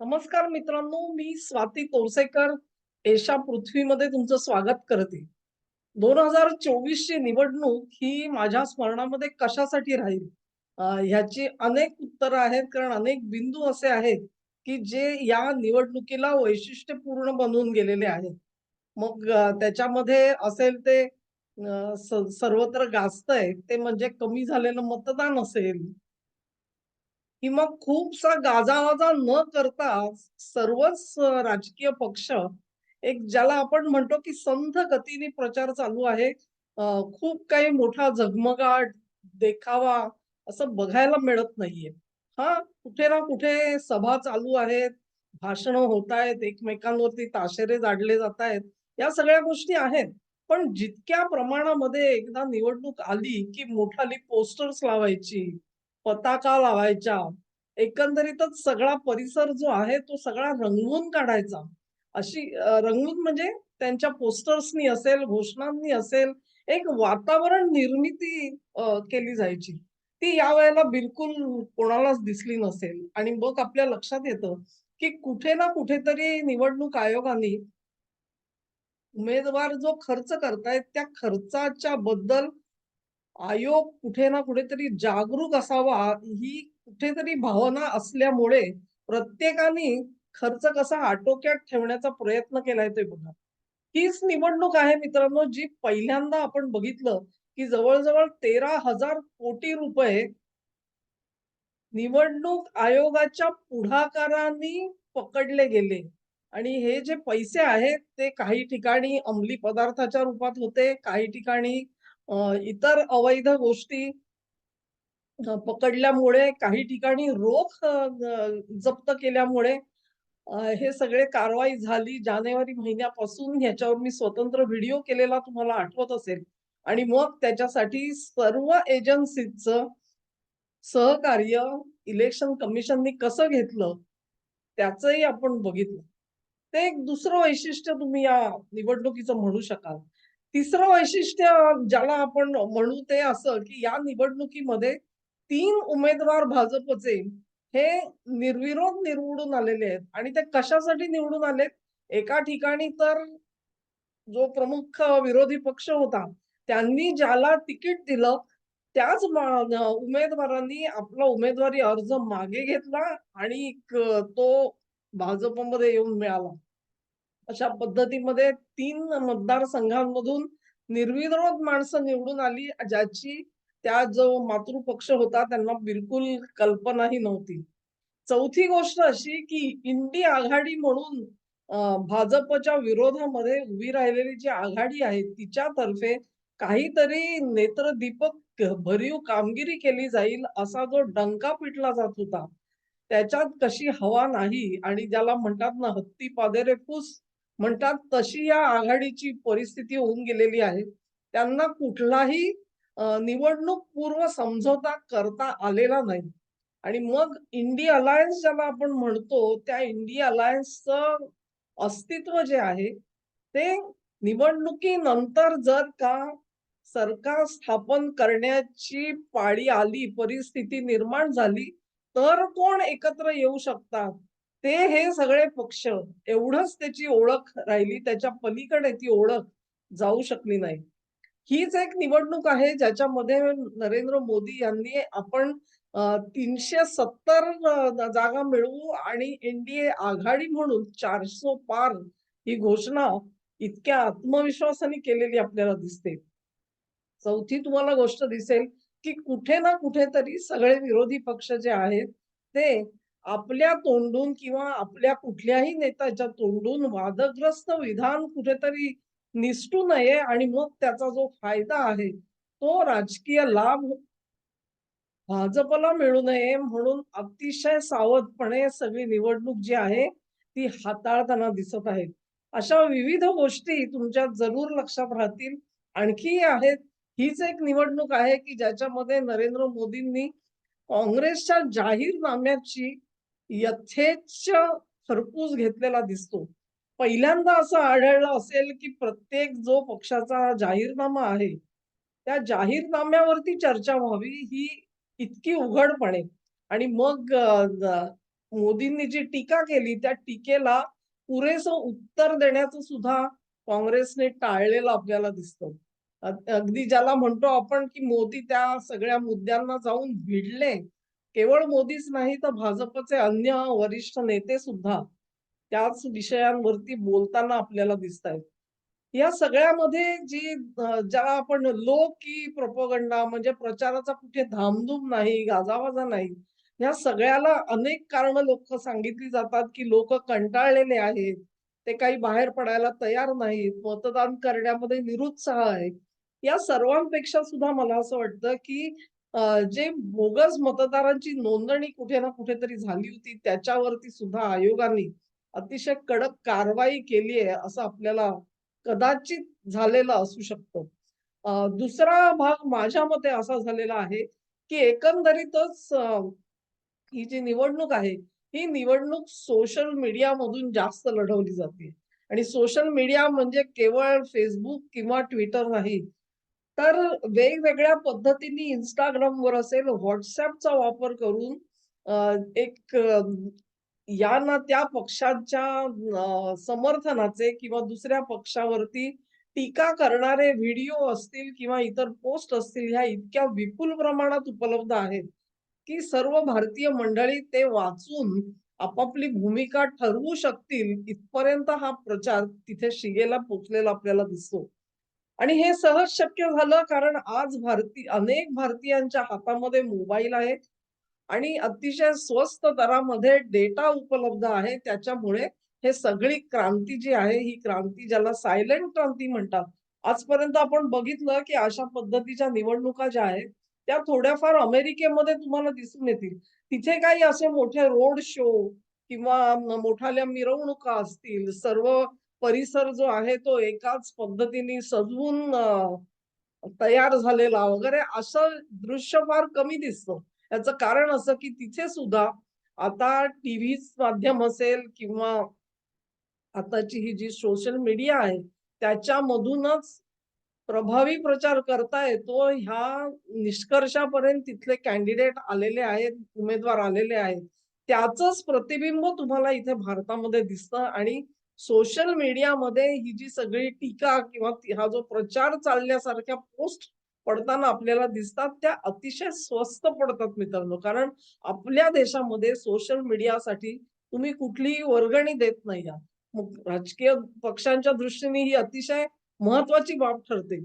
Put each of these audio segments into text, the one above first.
नमस्कार मित्रांनो मी स्वाती तोरसेकर एशा पृथ्वीमध्ये तुमचं स्वागत करते. दोन हजार चोवीस ची निवडणूक ही माझ्या स्मरणामध्ये कशासाठी राहील? ह्याची अनेक उत्तरं आहेत कारण अनेक बिंदू असे आहेत की जे या निवडणुकीला वैशिष्ट्यपूर्ण बनवून गेलेले आहेत. मग त्याच्यामध्ये असेल ते सर्वत्र गाजतंय ते म्हणजे कमी झालेलं मतदान असेल की मग खूपसा गाजावाजा न करता सर्वच राजकीय पक्ष एक ज्याला आपण म्हणतो की संथ गतीने प्रचार चालू आहे. खूप काही मोठा झगमगाट, देखावा असं बघायला मिळत नाहीये. हा कुठे ना कुठे सभा चालू आहेत, भाषणं आहेत एकमेकांवरती ताशेरे जाडले जातायत. या सगळ्या गोष्टी आहेत. पण जितक्या प्रमाणामध्ये एकदा निवडणूक आली, की मोठाली पोस्टर्स लावायची, पताका लावायच्या, एकंदरीतच सगळा परिसर जो आहे तो सगळा रंगवून काढायचा. अशी रंगवून म्हणजे त्यांच्या पोस्टर्सनी असेल, घोषणांनी असेल, एक वातावरण निर्मिती केली जायची. ती यावेळेला बिलकुल कोणालाच दिसली नसेल आणि मग आपल्या लक्षात येतं, की कुठे ना कुठेतरी निवडणूक आयोगाने उमेदवार जो खर्च करतायत त्या खर्चाच्या बद्दल आयोग कुठे ना कुठेतरी जागरूक असावा ही कुठेतरी भावना असल्यामुळे प्रत्येकाने खर्च कसा आटोक्यात ठेवण्याचा प्रयत्न केलाय ते बघा. हीच निवडणूक आहे मित्रांनो जी पहिल्यांदा आपण बघितलं की जवळ-जवळ 13,000 कोटी रुपये निवडणूक आयोगाच्या पुढाकारांनी पकडले गेले आणि हे जे पैसे आहेत ते काही ठिकाणी अंमली पदार्थाच्या रूपात होते, काही ठिकाणी इतर अवैध गोष्टी पकडल्यामुळे, काही ठिकाणी रोख जप्त केल्यामुळे हे सगळे कारवाई झाली. जानेवारी महिन्यापासून ह्याच्यावर मी स्वतंत्र व्हिडिओ केलेला तुम्हाला आठवत असेल आणि मग त्याच्यासाठी सर्व एजन्सीच सहकार्य इलेक्शन कमिशननी कसं घेतलं, त्याचंही आपण बघितलं. ते एक दुसरं वैशिष्ट्य तुम्ही या निवडणुकीचं म्हणू शकाल. तिसरं वैशिष्ट्य ज्याला आपण म्हणू ते असं, की या निवडणुकीमध्ये तीन उमेदवार भाजपचे हे निर्विरोध निवडून आलेले आहेत आणि ते कशासाठी निवडून आलेत? एका ठिकाणी तर जो प्रमुख विरोधी पक्ष होता, त्यांनी ज्याला तिकीट दिलं, त्याच उमेदवारांनी आपला उमेदवारी अर्ज मागे घेतला आणि तो भाजपमध्ये येऊन मिळाला. अशा पद्धतीमध्ये तीन मतदारसंघांमधून निर्विरोध माणसं निवडून आली, ज्याची त्या जो मातृपक्ष होता त्यांना बिलकुल कल्पनाही नव्हती. चौथी गोष्ट अशी, की इंडी आघाडी म्हणून भाजपच्या विरोधामध्ये उभी राहिलेली जी आघाडी आहे, तिच्यातर्फे काहीतरी नेत्रदीपक भरीव कामगिरी केली जाईल, असा जो डंका पिटला जात होता, त्याच्यात कशी हवा नाही आणि ज्याला म्हणतात ना, हत्ती पादेरे फूस म्हणतात, तशी या आघाडीची परिस्थिती होऊन गेलेली आहे. त्यांना कुठलाही निवडणूक पूर्व समझोता करता आलेला नाही. आणि मग इंडिया अलायन्स ज्याला आपण म्हणतो, त्या इंडिया अलायन्सचं अस्तित्व जे आहे, ते निवडणुकीनंतर जर का सरकार स्थापन करण्याची पाळी आली, परिस्थिती निर्माण झाली, तर कोण एकत्र येऊ शकतात? ते हे सगळे पक्ष एवढंच त्याची ओळख राहिली. त्याच्या पलीकडे ती ओळख जाऊ शकली नाही. हीच एक निवडणूक आहे ज्याच्यामध्ये नरेंद्र मोदी यांनी आपण तीनशे सत्तर जागा मिळवू आणि एनडीए आघाडी म्हणून चारशे पार ही घोषणा इतक्या आत्मविश्वासाने केलेली आपल्याला दिसते. चौथी तुम्हाला गोष्ट दिसेल, की कुठे ना कुठेतरी सगळे विरोधी पक्ष जे आहेत, ते आपल्या तोंडून किंवा आपल्या कुठल्याही नेत्याच्या तोंडून वादग्रस्त विधान कुठेतरी निसटू नये आणि मग त्याचा जो फायदा आहे, तो राजकीय लाभ भाजपला मिळू नये म्हणून अतिशय सावधपणे सगळी निवडणूक जी आहे, ती हाताळताना दिसत आहेत. अशा विविध गोष्टी तुमच्या जरूर लक्षात राहतील. आणखी आहेत, हीच एक निवडणूक आहे, की ज्याच्यामध्ये नरेंद्र मोदींनी काँग्रेसच्या जाहीरनाम्याची यथेच्छ खरपूस घेतलेला दिसतो. पहिल्यांदा असं आढळलं असेल, की प्रत्येक जो पक्षाचा जाहीरनामा आहे, त्या जाहीरनाम्यावरती चर्चा व्हावी ही इतकी उघडपणे आणि मग मोदींनी जी टीका केली त्या टीकेला पुरेसं उत्तर देण्याचं सुद्धा काँग्रेसने टाळलेलं आपल्याला दिसतं. अगदी ज्याला म्हणतो आपण, की मोदी त्या सगळ्या मुद्द्यांना जाऊन भिडले. केवळ मोदीच नाही तर भाजपचे अन्य वरिष्ठ नेते सुद्धा त्याच विषयांवरती बोलताना आपल्याला दिसतायत. या सगळ्यामध्ये जी ज्याला आपण लो की प्रोपोगंडा म्हणजे प्रचाराचा कुठे धामधूम नाही, गाजावाजा नाही. या सगळ्याला अनेक कारण लोक सांगितली जातात, की लोक कंटाळलेले आहेत. ते काही बाहेर पडायला तयार नाहीत. मतदान करण्यामध्ये निरुत्साह आहे. या सर्वांपेक्षा सुद्धा मला असं वाटतं, की जे बोगस मतदारांची नोंदणी कुठे ना कुठेतरी झाली होती, त्याच्यावरती सुद्धा आयोगाने अतिशय कडक कारवाई केली आहे, असं आपल्याला कदाचित झालेलं असू शकतं. दुसरा भाग माझ्या मते असा झालेला आहे, की एकंदरीतच ही जी निवडणूक आहे, ही निवडणूक सोशल मीडियामधून जास्त लढवली जाते आणि सोशल मीडिया म्हणजे केवळ फेसबुक किंवा ट्विटर नाही. तर वेगवेगळ्या पद्धतीने इंस्टाग्रामवर असेल, व्हॉट्सअपचा वापर करून एक या ना त्या पक्षांच्या समर्थनाचे किंवा दुसऱ्या पक्षावरती टीका करणारे व्हिडिओ असतील किंवा इतर पोस्ट असतील, ह्या इतक्या विपुल प्रमाणात उपलब्ध आहेत, की सर्व भारतीय मंडळी ते वाचून आपापली भूमिका ठरवू शकतील, इथपर्यंत हा प्रचार तिथे शिगेला पोचलेला आपल्याला दिसतो. आणि हे सहज शक्य झालं कारण आज भारती अनेक भारतीयांच्या हातामध्ये मोबाईल आहेत आणि अतिशय स्वस्त दरामध्ये डेटा उपलब्ध आहे. त्याच्यामुळे हे सगळी क्रांती जी आहे, ही क्रांती ज्याला सायलेंट क्रांती म्हणतात. आजपर्यंत आपण बघितलं, की अशा पद्धतीच्या निवडणुका ज्या आहेत, त्या थोड्याफार अमेरिकेमध्ये तुम्हाला दिसून येतील. तिथे काही असे मोठे रोड शो किंवा मोठाल्या मिरवणुका असतील, सर्व परिसर जो आहे तो एकाच पद्धतीने सजवून तयार झालेला वगैरे असं दृश्य फार कमी दिसतं. याचं कारण असं, की तिथे सुद्धा आता टीव्ही माध्यम असेल किंवा आताची ही जी सोशल मीडिया आहे, त्याच्यामधूनच प्रभावी प्रचार करता येतो ह्या निष्कर्षापर्यंत तिथले कॅन्डिडेट आलेले आहेत, उमेदवार आलेले आहेत. त्याचंच प्रतिबिंब तुम्हाला इथे भारतामध्ये दिसतं आणि सोशल मीडियामध्ये ही जी सगळी टीका किंवा हा जो प्रचार चालण्यासारख्या पोस्ट पडताना आपल्याला दिसतात, त्या अतिशय स्वस्त पडतात मित्रांनो. कारण आपल्या देशामध्ये सोशल मीडियासाठी तुम्ही कुठलीही वर्गणी देत नाही मग राजकीय पक्षांच्या दृष्टीने ही अतिशय महत्वाची बाब ठरते.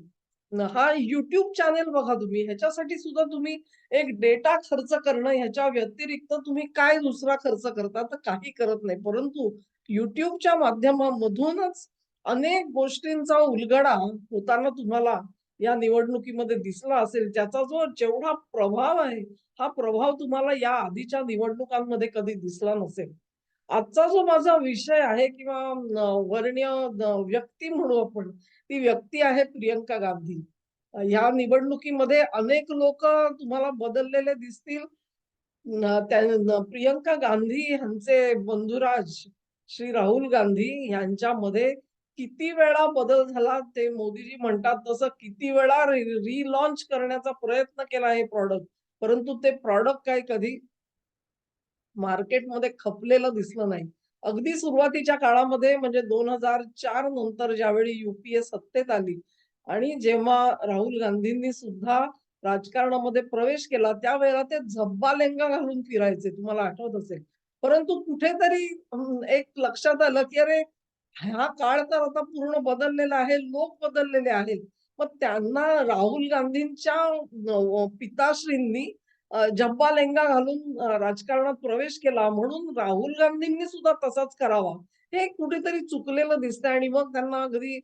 हा युट्यूब चॅनेल बघा तुम्ही, ह्याच्यासाठी सुद्धा तुम्ही एक डेटा खर्च करणं ह्याच्या व्यतिरिक्त तुम्ही काय दुसरा खर्च करता? तर काही करत नाही. परंतु युट्यूबच्या माध्यमामधूनच अनेक गोष्टींचा उलगडा होताना तुम्हाला या निवडणुकीमध्ये दिसला असेल. त्याचा जो जेवढा प्रभाव आहे, हा प्रभाव तुम्हाला या आधीच्या निवडणुकांमध्ये कधी दिसला नसेल. आजचा जो माझा विषय आहे किंवा वर्णीय व्यक्ती म्हणू आपण, ती व्यक्ती आहे प्रियंका गांधी. या ह्या निवडणुकीमध्ये अनेक लोक तुम्हाला बदललेले दिसतील. प्रियंका गांधी ह्यांचे बंधुराज श्री राहुल गांधी यांच्यामध्ये किती वेळा बदल झाला ते मोदीजी म्हणतात तसं किती वेळा रि रिलॉन्च करण्याचा प्रयत्न केला हे प्रॉडक्ट. परंतु ते प्रॉडक्ट काही कधी मार्केटमध्ये खपलेलं दिसलं नाही. अगदी सुरुवातीच्या काळामध्ये म्हणजे 2004 नंतर ज्यावेळी युपीए सत्तेत आली आणि जेव्हा राहुल गांधींनी सुद्धा राजकारणामध्ये प्रवेश केला, त्यावेळेला ते झब्बा-लेंगा घालून फिरायचे, तुम्हाला आठवत असेल. परंतु कुठेतरी एक लक्षात आलं, की अरे, हा काळ तर आता पूर्ण बदललेला आहे, लोक बदललेले आहेत. मग त्यांना राहुल गांधींच्या पिताश्रींनी जब्बा लेंगा घालून राजकारणात प्रवेश केला म्हणून राहुल गांधींनी सुद्धा तसाच करावा. हे कुठेतरी चुकलेलं दिसतंय आणि मग त्यांना अगदी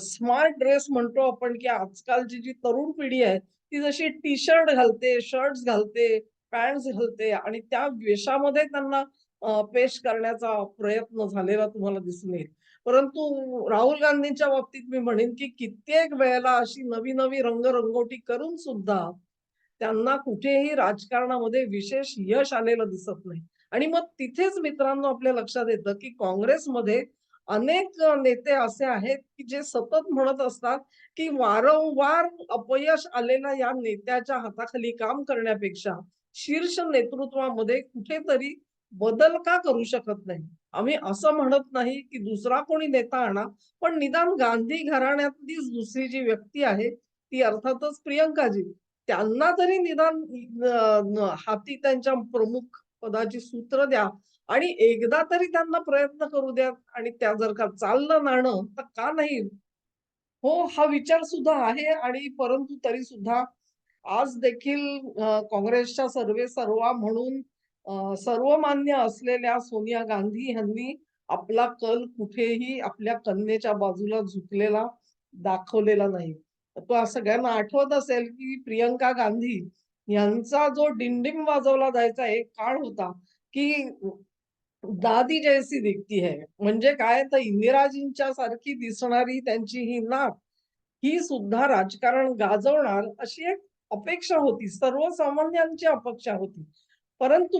स्मार्ट ड्रेस म्हणतो आपण, की आजकालची जी तरुण पिढी आहे, ती जशी टी-शर्ट घालते, शर्ट्स घालते, पॅन्ट्स घालते आणि त्या वेशामध्ये त्यांना पेश करण्याचा प्रयत्न झालेला तुम्हाला दिसून येईल. परंतु राहुल गांधींच्या बाबतीत मी म्हणेन, की कित्येक वेळेला अशी नवी-नवी रंगरंगोटी करून सुद्धा त्यांना कुठेही राजकारणामध्ये विशेष यश आलेलं दिसत नाही. आणि मग तिथेच मित्रांनो आपल्या लक्षात येतं, की काँग्रेसमध्ये अनेक नेते असे आहेत, की जे सतत म्हणत असतात, की वारंवार अपयश आलेल्या या नेत्याच्या हाताखाली काम करण्यापेक्षा शीर्ष नेतृत्वामध्ये कुठेतरी बदल का करू शकत नाही? आम्ही असं म्हणत नाही, की दुसरा कोणी नेता आणा, पण निदान गांधी घराण्यातलीच दुसरी जी व्यक्ती आहे, ती अर्थातच प्रियंकाजी. त्यांना तरी निदान हाती त्यांच्या प्रमुख पदाची सूत्र द्या आणि एकदा तरी त्यांना प्रयत्न करू द्या आणि त्या जर का चाललं नाणं, तर का नाही? हो, हा विचार सुद्धा आहे आणि परंतु तरी सुद्धा आज देखील काँग्रेसच्या सर्वे सर्वा म्हणून सर्वमान्य असलेल्या सोनिया गांधी यांनी आपला कल कुठेही आपल्या कन्येच्या बाजूला झुकलेला दाखवलेला नाही. तो सगळ्यांना आठवत असेल, की प्रियंका गांधी यांचा जो डिंडिम वाजवला जायचा एक काळ होता, की दादी जैसी दिखती है. म्हणजे काय तर इंदिराजींच्या सारखी दिसणारी त्यांची ही नाक ही सुद्धा राजकारण गाजवणार अशी एक अपेक्षा होती. सर्वसामान्यांची अपेक्षा होती. परंतु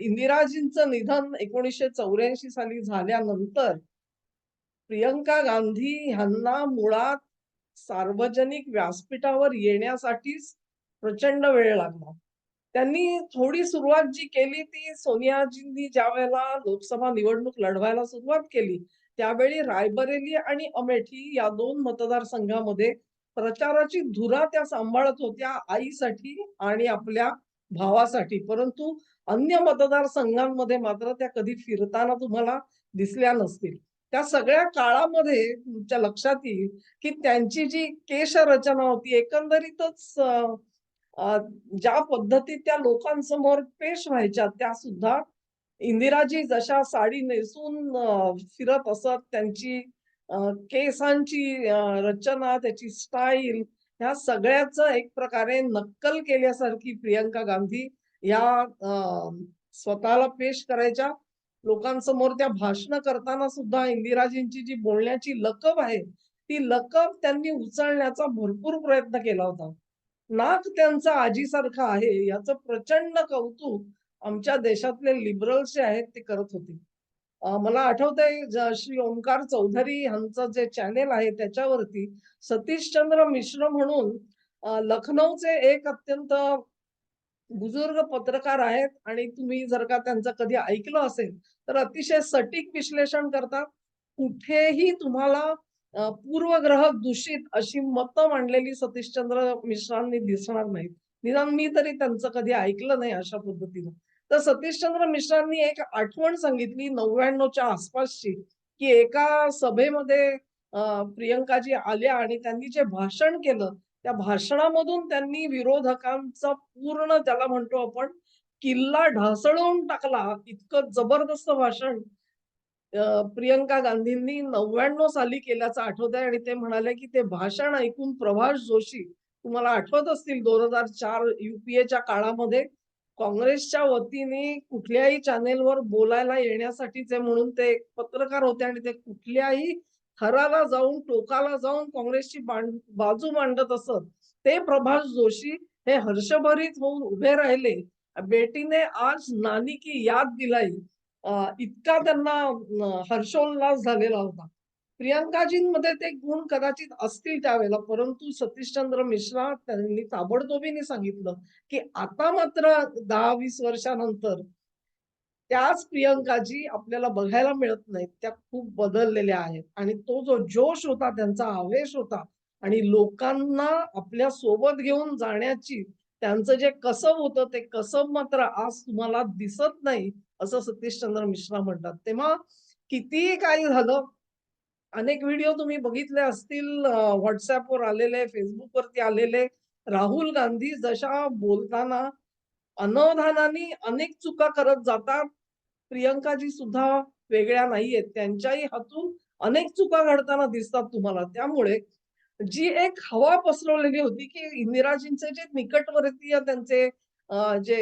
इंदिराजींचं निधन 1984 साली झाल्यानंतर प्रियंका गांधी ह्यांना मुळात सार्वजनिक व्यासपीठावर येण्यासाठीच प्रचंड वेळ लागला. त्यांनी थोडी सुरुवात जी केली ती सोनियाजींनी ज्या वेळेला लोकसभा निवडणूक लढवायला सुरुवात केली, त्यावेळी रायबरेली आणि अमेठी या दोन मतदारसंघामध्ये प्रचाराची धुरा त्या सांभाळत होत्या आईसाठी आणि आपल्या भावासाठी. परंतु अन्य मतदारसंघांमध्ये मात्र त्या कधी फिरताना तुम्हाला दिसल्या नसतील. त्या सगळ्या काळामध्ये तुमच्या लक्षात येईल, की त्यांची जी केशरचना होती एकंदरीतच ज्या पद्धतीत त्या लोकांसमोर पेश व्हायच्या त्या सुद्धा इंदिराजी जशा साडी नेसून फिरत असत त्यांची केसांची रचना, त्याची स्टाईल ह्या सगळ्याच एक प्रकारे नक्कल केल्यासारखी प्रियंका गांधी या स्वतःला पेश करायच्या. लोकांसमोर त्या भाषण करताना सुद्धा इंदिराजींची जी बोलण्याची लकब आहे, ती लकब त्यांनी उचलण्याचा भरपूर प्रयत्न केला होता. नाक त्यांचं आजीसारखं आहे याचं प्रचंड कौतुक आमच्या देशातले लिबरल्स जे आहेत ते करत होते. मला आठवतंय श्री ओंकार चौधरी यांचं जे चॅनेल आहे त्याच्यावरती सतीशचंद्र मिश्र म्हणून लखनौचे एक अत्यंत बुजुर्ग पत्रकार आहेत आणि तुम्ही जर का त्यांचं कधी ऐकलं असेल, तर अतिशय सटीक विश्लेषण करतात. कुठेही तुम्हाला पूर्वग्रह दूषित अशी मतं मांडलेली सतीशचंद्र मिश्रांनी दिसणार नाहीत. निदान मी तरी त्यांचं कधी ऐकलं नाही अशा पद्धतीनं. तर सतीशचंद्र मिश्रांनी एक आठवण सांगितली 99च्या आसपासची, की एका सभेमध्ये प्रियंकाजी आल्या आणि त्यांनी जे भाषण केलं, त्या भाषणामधून त्यांनी विरोधकांचा पूर्ण त्याला म्हणतो आपण किल्ला ढासळवून टाकला. इतकं जबरदस्त भाषण प्रियंका गांधींनी 99 साली केल्याचं आठवतंय आणि ते म्हणाले, की ते भाषण ऐकून प्रभाष जोशी तुम्हाला आठवत असतील दोन हजार चार युपीएच्या काळामध्ये काँग्रेसच्या वतीने कुठल्याही चॅनेलवर बोलायला येण्यासाठीचे म्हणून ते एक पत्रकार होते आणि ते कुठल्याही थराला जाऊन, टोकाला जाऊन काँग्रेसची बाजू मांडत असत. ते प्रभाष जोशी हे हर्षभरित होऊन उभे राहिले. बेटीने आज नानी की याद दिलाई. इतका त्यांना हर्षोल्लास झालेला होता. प्रियंकाजींमध्ये ते गुण कदाचित असतील त्यावेळेला, परंतु सतीशचंद्र मिश्रा त्यांनी ताबडतोबीने सांगितलं, की आता मात्र दहा वीस वर्षानंतर त्याच प्रियंकाजी आपल्याला बघायला मिळत नाहीत. त्या खूप बदललेल्या आहेत आणि तो जो जोश होता, त्यांचा आवेश होता आणि लोकांना आपल्यासोबत घेऊन जाण्याची त्यांचं जे कसब होतं, ते कसब मात्र आज तुम्हाला दिसत नाही, असं सतीशचंद्र मिश्रा म्हणतात. तेव्हा कितीही काही झालं, अनेक व्हिडिओ तुम्ही बघितले असतील व्हॉट्सअपवर आलेले, फेसबुकवरती आलेले. राहुल गांधी जशा बोलताना अनवधानाने अनेक चुका करत जातात. प्रियंकाजी सुद्धा वेगळ्या नाहीयेत. त्यांच्याही हातून अनेक चुका घडताना दिसतात तुम्हाला. त्यामुळे जी एक हवा पसरवलेली होती, की इंदिराजींचे जे निकटवर्तीय त्यांचे जे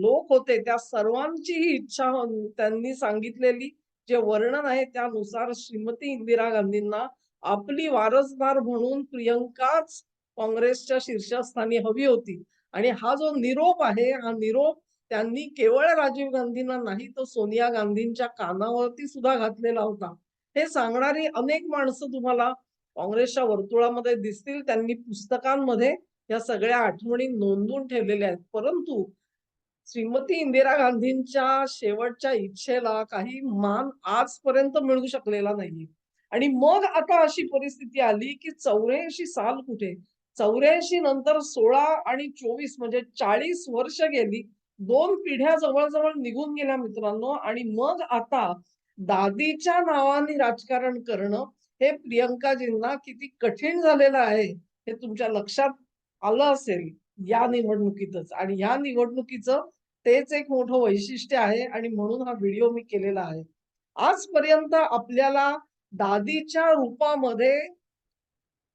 लोक होते, त्या सर्वांचीही इच्छा त्यांनी सांगितलेली जे वर्णन आहे त्यानुसार श्रीमती इंदिरा गांधींना आपली वारसदार म्हणून प्रियंकाच काँग्रेसच्या शीर्षस्थानी हवी होती. आणि हा जो निरोप आहे, हा निरोप त्यांनी केवळ राजीव गांधींना नाही, तर सोनिया गांधींच्या कानावरती सुद्धा घातलेला होता. हे सांगणारी अनेक माणसं तुम्हाला काँग्रेसच्या वर्तुळामध्ये दिसतील. त्यांनी पुस्तकांमध्ये या सगळ्या आठवणी नोंदवून ठेवलेल्या आहेत. परंतु श्रीमती इंदिरा गांधींच्या शेवटच्या इच्छेला काही मान आजपर्यंत मिळू शकलेला नाहीये. आणि मग आता अशी परिस्थिती आली, की 84 साल कुठे? 84 नंतर 16 आणि 24 म्हणजे 40 वर्ष गेली. दोन पिढ्या जवळजवळ निघून गेल्या मित्रांनो आणि मग आता दादीच्या नावाने राजकारण करणं हे प्रियंकाजींना किती कठीण झालेलं आहे, हे तुमच्या लक्षात आलं असेल या निवडणुकीतच आणि या निवडणुकीचं तेच एक मोठं वैशिष्ट्य आहे आणि म्हणून हा व्हिडिओ मी केलेला आहे. आजपर्यंत आपल्याला दादीच्या रूपामध्ये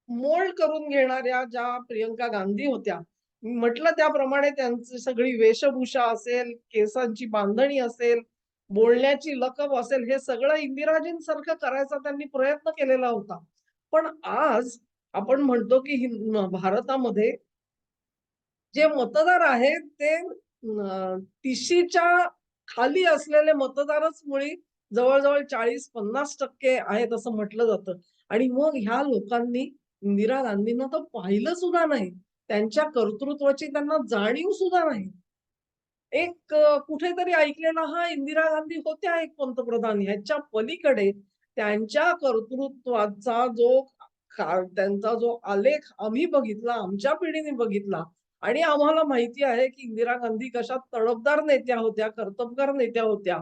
मोल्ड करून घेणाऱ्या ज्या प्रियंका गांधी होत्या, म्हटलं त्याप्रमाणे त्यांची सगळी वेशभूषा असेल, केसांची बांधणी असेल, बोलण्याची लकब असेल, हे सगळं इंदिराजींसारखं करायचा त्यांनी प्रयत्न केलेला होता. पण आज आपण म्हणतो, की भारतामध्ये जे मतदार आहेत ते तिशीच्या खाली असलेले मतदारच मुळी जवळजवळ चाळीस पन्नास टक्के आहेत असं म्हटलं जातं. आणि मग ह्या लोकांनी इंदिरा गांधींना तर पाहिलं सुद्धा नाही. त्यांच्या कर्तृत्वाची त्यांना जाणीव सुद्धा नाही. एक कुठेतरी ऐकलेला हा इंदिरा गांधी होत्या एक पंतप्रधान ह्याच्या पलीकडे त्यांच्या कर्तृत्वाचा जो त्यांचा जो आलेख आम्ही बघितला, आमच्या पिढीने बघितला आणि आम्हाला माहिती आहे, की इंदिरा गांधी कशा तडफदार नेत्या होत्या, कर्तबगार नेत्या होत्या.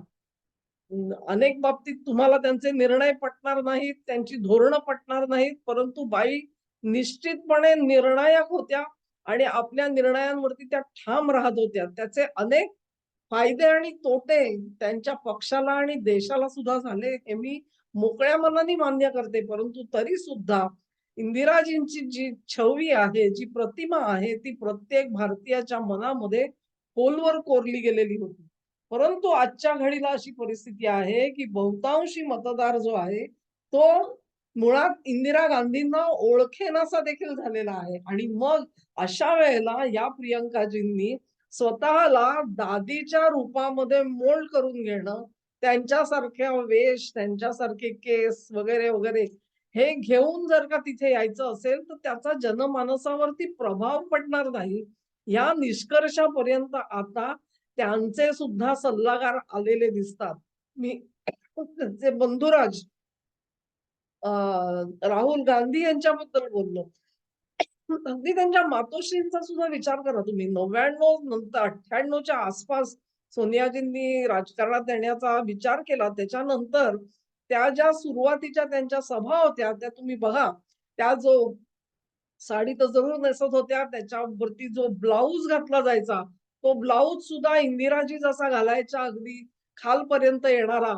अनेक बाबतीत तुम्हाला त्यांचे निर्णय पटणार नाहीत, त्यांची धोरणं पटणार नाहीत, परंतु बाई निश्चितपणे निर्णायक होत्या आणि आपल्या निर्णयांवरती त्या ठाम राहत होत्या. त्याचे अनेक फायदे आणि तोटे त्यांच्या पक्षाला आणि देशाला सुद्धा झाले, हे मी मोकळ्या मनाने मान्य करते. परंतु तरी सुद्धा इंदिराजींची जी छवी आहे, जी प्रतिमा आहे, ती प्रत्येक भारतीयाच्या मनामध्ये खोलवर कोरली गेलेली होती. परंतु आजच्या घडीला अशी परिस्थिती आहे, की बहुतांशी मतदार जो आहे, तो मुळात इंदिरा गांधींना ओळखेनासा देखील झालेला आहे आणि मग अशा वेळेला या प्रियंकाजींनी स्वतःला दादीच्या रूपामध्ये मोल्ड करून घेणं, त्यांच्यासारख्या वेश, त्यांच्यासारखे केस वगैरे, वगैरे हे घेऊन जर का तिथे यायचं असेल, तर त्याचा जनमानसावरती प्रभाव पडणार नाही. या निष्कर्षापर्यंत आता त्यांचे सुद्धा सल्लागार आलेले दिसतात. मी त्यांचे बंधुराज राहुल गांधी यांच्याबद्दल बोललो. अगदी त्यांच्या मातोश्रींचा सुद्धा विचार करा तुम्ही. 99 नंतर 98 च्या आसपास सोनियाजींनी राजकारणात येण्याचा विचार केला. त्याच्यानंतर त्या ज्या सुरुवातीच्या त्यांच्या सभा होत्या, त्या तुम्ही बघा. त्या जो साडी तर जरूर नेसत होत्या. त्याच्यावरती जो ब्लाऊज घातला जायचा, तो ब्लाऊज सुद्धा इंदिराजी जसा घालायच्या अगदी खालपर्यंत येणारा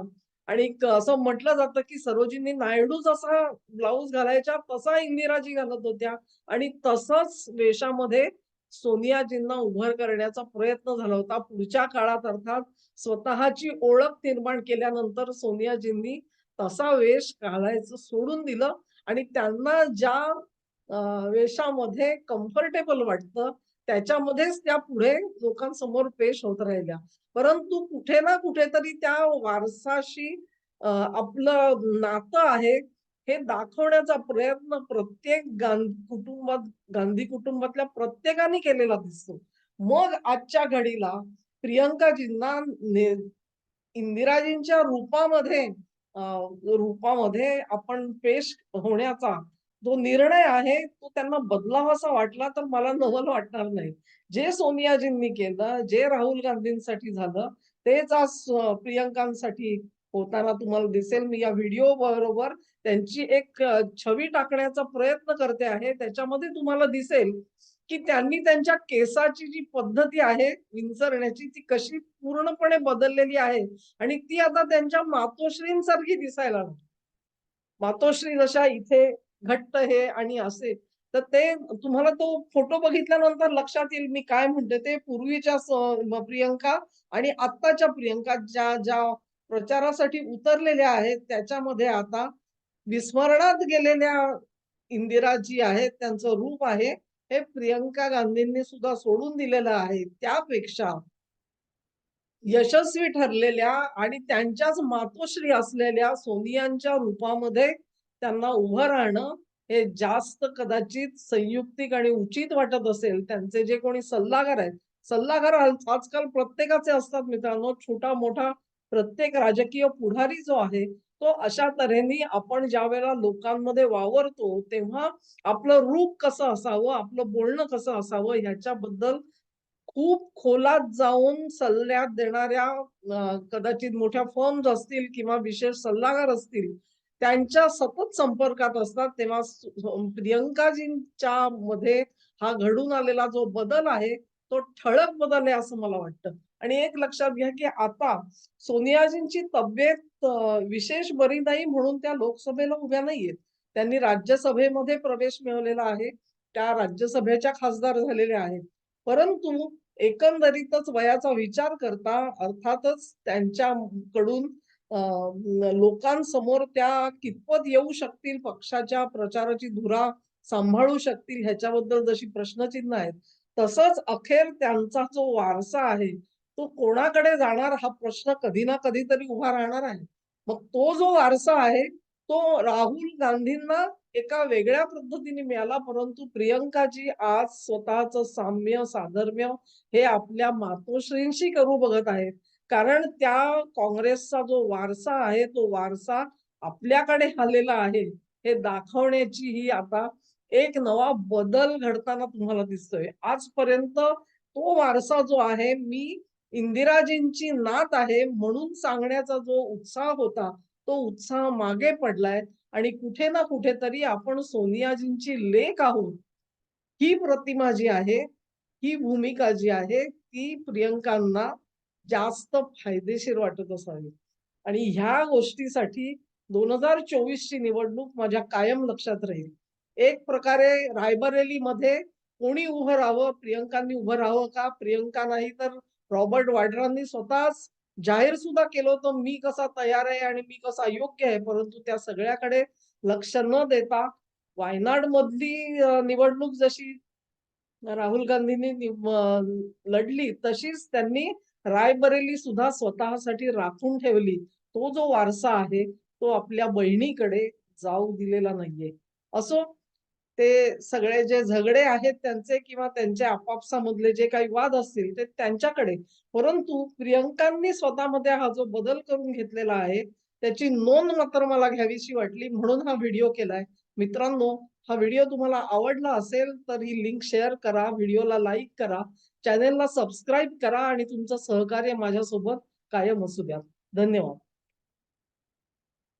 आणि असं म्हटलं जातं, की सरोजिनी नायडू जसा ब्लाऊज घालायच्या, तसा इंदिराजी घालत होत्या आणि तसंच वेशामध्ये सोनियाजींना उभं करण्याचा प्रयत्न झाला होता. पुढच्या काळात अर्थात स्वतःची ओळख निर्माण केल्यानंतर सोनियाजींनी तसा वेश घालायचं सोडून दिलं आणि त्यांना ज्या वेशामध्ये कम्फर्टेबल वाटतं, त्याच्यामध्येच त्या पुढे लोकांसमोर पेश होत राहिल्या. परंतु कुठे ना कुठेतरी त्या वारसाशी आपलं नातं आहे, हे दाखवण्याचा प्रयत्न प्रत्येक गांधी कुटुंबात गांधी कुटुंबातल्या प्रत्येकाने केलेला दिसतो. मग आजच्या घडीला प्रियंकाजींना इंदिराजींच्या रूपामध्ये रूपामध्ये आपण पेश होण्याचा जो निर्णय आहे, तो त्यांना बदलावासा वाटला तर मला नवल वाटणार नाही. जे सोनियाजींनी केलं, जे राहुल गांधींसाठी झालं, तेच आज प्रियंकांसाठी होताना तुम्हाला दिसेल. मी या व्हिडिओ बरोबर त्यांची एक छवी टाकण्याचा प्रयत्न करते आहे. त्याच्यामध्ये तुम्हाला दिसेल, की त्यांनी त्यांच्या केसाची जी पद्धती आहे विंचरण्याची, ती कशी पूर्णपणे बदललेली आहे आणि ती आता त्यांच्या मातोश्रींसारखी दिसायला मातोश्री जशा इथे घट्ट हे आणि असे, तर ते तुम्हाला तो फोटो बघितल्यानंतर लक्षात येईल मी काय म्हणते ते. पूर्वीच्या प्रियंका आणि आत्ताच्या प्रियंका ज्या ज्या प्रचारासाठी उतरलेल्या आहेत, त्याच्यामध्ये आता विस्मरणात गेलेल्या इंदिरा जी आहेत, त्यांचं रूप आहे, हे प्रियंका गांधींनी सुद्धा सोडून दिलेलं आहे. त्यापेक्षा यशस्वी ठरलेल्या आणि त्यांच्याच मातोश्री असलेल्या सोनियांच्या रूपामध्ये त्यांना उभं राहणं, हे जास्त कदाचित संयुक्तिक आणि उचित वाटत असेल. त्यांचे जे कोणी सल्लागार आहेत, सल्लागार आजकाल प्रत्येकाचे असतात मित्रांनो छोटा मोठा प्रत्येक राजकीय पुढारी जो आहे तो अशा तऱ्हेने आपण ज्या वेळेला लोकांमध्ये वावरतो तेव्हा आपलं रूप कसं असावं आपलं बोलणं कसं असावं ह्याच्याबद्दल खूप खोलात जाऊन सल्ल्या देणाऱ्या कदाचित मोठ्या फर्म्स असतील किंवा विशेष सल्लागार असतील त्यांच्या सतत संपर्कात असतात. तेव्हा प्रियंकाजींच्या मध्ये हा घडून आलेला जो बदल आहे तो ठळक बदल आहे असं मला वाटतं. आणि एक लक्षात घ्या की आता सोनियाजींची तब्येत विशेष बरी नाही म्हणून त्या लोकसभेला उभ्या नाहीयेत. त्यांनी राज्यसभेमध्ये प्रवेश मिळवलेला आहे. त्या राज्यसभेच्या खासदार झालेल्या आहेत. परंतु एकंदरीतच वयाचा विचार करता अर्थातच त्यांच्याकडून लोकांसमोर त्या कितपत येऊ शकतील पक्षाच्या प्रचाराची धुरा सांभाळू शकतील ह्याच्याबद्दल जशी प्रश्नचिन्ह आहेत तसंच अखेर त्यांचा जो वारसा आहे तो कोणाकडे जाणार हा प्रश्न कधी ना कधीतरी उभा राहणार आहे. मग तो जो वारसा आहे तो राहुल गांधींना एका वेगळ्या पद्धतीने मिळाला परंतु प्रियंकाजी आज स्वतःच साम्य साधर्म्य हे आपल्या मातोश्रींशी करू बघत आहेत. कारण त्या काँग्रेसचा जो वारसा आहे तो वारसा आपल्याकडे आलेला आहे हे दाखवण्याची ही आता एक नवा बदल घडताना तुम्हाला दिसतोय. आजपर्यंत तो वारसा जो आहे मी इंदिराजींची नात आहे म्हणून सांगण्याचा जो उत्साह होता तो उत्साह मागे पडलाय. आणि कुठे ना कुठेतरी आपण सोनियाजींची लेख आहोत. ही प्रतिमा जी आहे ही भूमिका जी आहे ती प्रियंकांना जास्त फायदेशीर वाटत असावी. आणि ह्या गोष्टीसाठी दोन हजार चोवीस ची निवडणूक माझ्या कायम लक्षात राहील. एक प्रकारे रायबरेलीमध्ये कोणी उभं राहावं प्रियंकांनी उभं राहावं का? प्रियंका नाही तर रॉबर्ट वाड्रांनी स्वतःच जाहीर सुद्धा केलं होतं मी कसा तयार आहे आणि मी कसा योग्य आहे परंतु त्या सगळ्याकडे लक्ष न देता वायनाड मधली निवडणूक जशी राहुल गांधींनी लढली तशीच त्यांनी रायबरेली सुद्धा स्वतःसाठी राखून ठेवली. तो जो वारसा आहे तो आपल्या बहिणीकडे जाऊ दिलेला नाहीये. असो ते सगळे जे झगडे आहेत त्यांचे किंवा त्यांच्या आपापसामधले जे काही वाद असतील ते त्यांच्याकडे. परंतु प्रियंकांनी स्वतःमध्ये हा जो बदल करून घेतलेला आहे त्याची नोंद मात्र मला घ्यावीशी वाटली म्हणून हा व्हिडिओ केलाय. मित्रांनो हा व्हिडिओ तुम्हाला आवडला असेल तर ही लिंक शेअर करा व्हिडिओला लाईक करा चॅनेलला सबस्क्राईब करा आणि तुमचं सहकार्य माझ्यासोबत कायम असू द्या. धन्यवाद.